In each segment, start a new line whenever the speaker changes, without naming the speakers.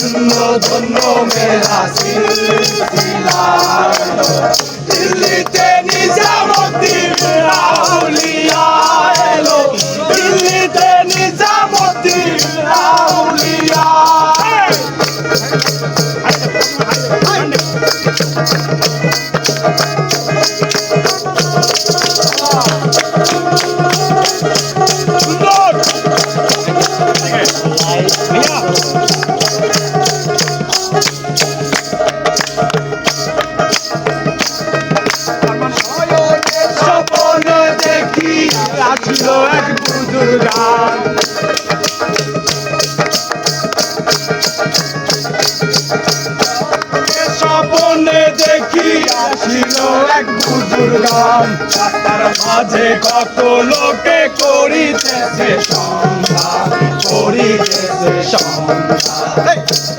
ধন্য ধন্য মেলা দিল্লিতে নিজামুদ্দিন আউলিয়া। বুজুর্গান স্বপনে দেখি আসিল এক রাস্তার মাঝে কত লোকে করিতেছে সন্ধ্যা করিতেছে সন্ধ্যা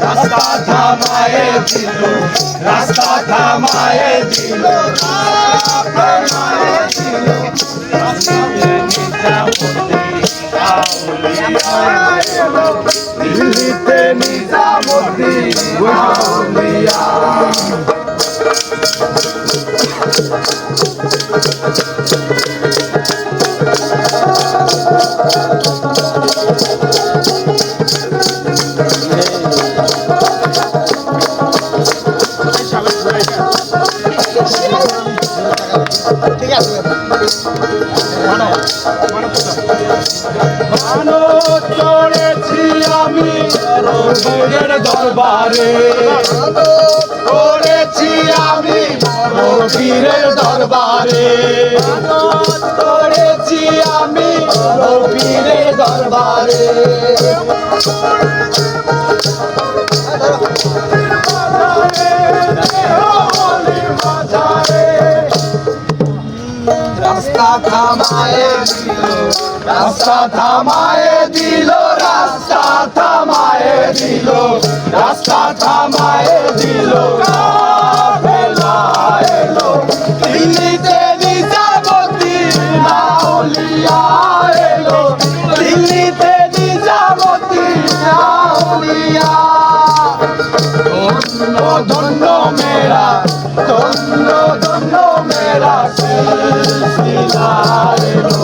রাস্তা থামায়ে দিল রাস্তা থামায়ে দিল। থামায়ে দিল্লিতে নিজামুদ্দিন আউলিয়া মানো চড়েছি আমি রোগের দরবারে। করেছি আমি রবীরের দরবারে। করেছি আমি রবীরের দরবারে। রাস্তা থামায়ে রাস্তা থামায়ে দিল রাস্তা থামায়ে দিল রাস্তা থামায়ে দিল। এলো দিল্লিতে মেরা সিলসিলা এলো।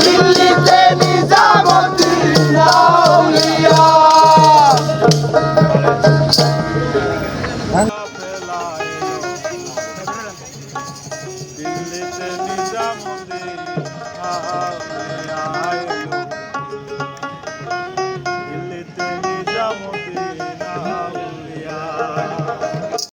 दिल्ली से निजामुद्दीन आया